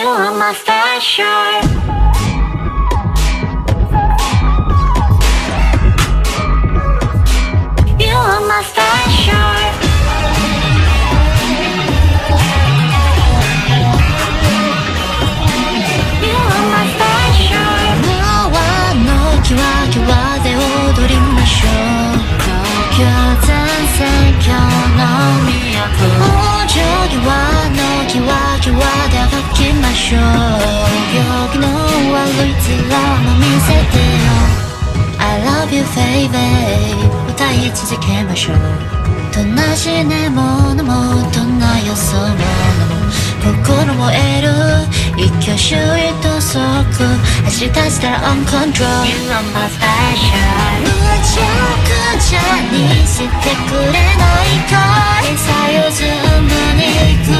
you are my fashion. しょう陽気の悪い面も見せてよ。I love you baby 歌い続けましょう。どんなしねものもどんなよそ者も心燃える一挙手一投足。走り出したら on control You are my special むちゃくちゃにしてくれないか。いさよ全部に食ら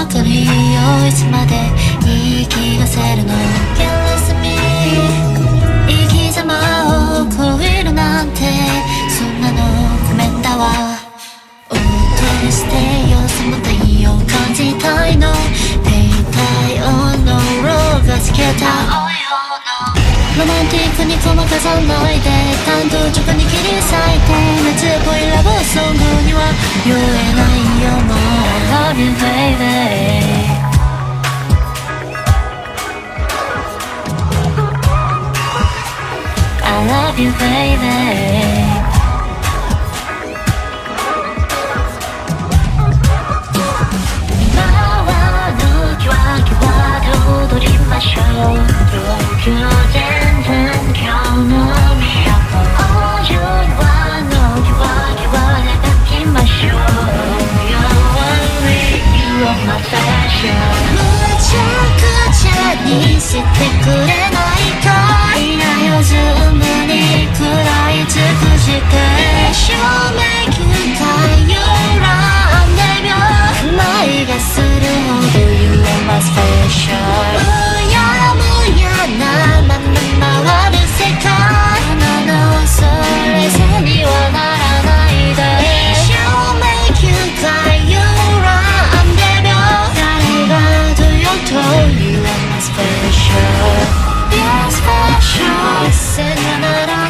ばかりをいつまで言い聞かせるの。Get lost in me 生き様を超えるなんて。そんなのごめんだわおっとりしてよその太陽感じたいの。兵隊音のローがつけた。ロマンティックにごまかさないで単刀直に切り裂いて。熱っぽいラブソングには酔えないよ。もう love you baby are my special むちゃくちゃにしてくれない special せ